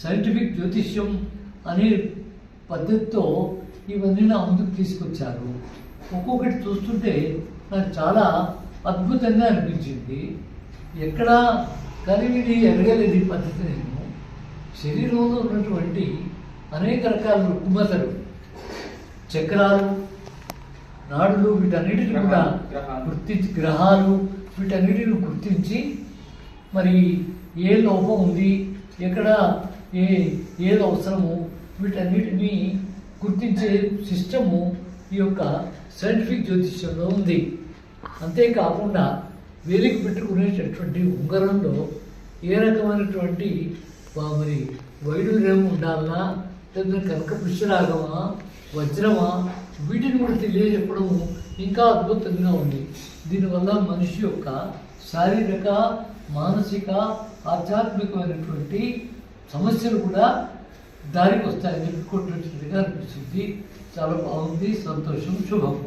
Scientific జ్యోతిష్యం అనే పద్ధతితో ఇవన్నీ నా ముందుకు తీసుకొచ్చారు. ఒక్కొక్కటి చూస్తుంటే నాకు చాలా అద్భుతంగా అనిపించింది. ఎక్కడ కలివిని ఎరగలేదు ఈ పద్ధతి నేను. శరీరంలో ఉన్నటువంటి అనేక రకాల రుగ్మతలు చక్రాలు నాడులు వీటన్నిటిని కూడా. గుర్తించి గ్రహాలు వీటన్నిటిని గుర్తించి మరి ఏ లోపం ఉంది ఎక్కడ ఏ ఏది అవసరము వీటన్నిటిని గుర్తించే సిస్టము ఈ యొక్క సైంటిఫిక్ జ్యోతిష్యంలో ఉంది. అంతేకాకుండా వేలికి పెట్టుకునేటటువంటి ఉంగరంలో ఏ రకమైనటువంటి మరి వైడూర్యం ఉండాలనా లేదా కనక పుష్యరాగమా వజ్రమా వీటిని కూడా తెలియజెప్పడం ఇంకా అద్భుతంగా ఉంది. దీనివల్ల మనిషి యొక్క శారీరక మానసిక ఆధ్యాత్మికమైనటువంటి సమస్యలు కూడా దారికి వస్తాయని చెప్పి అనిపిస్తుంది. చాలా బాగుంది. సంతోషం. శుభం.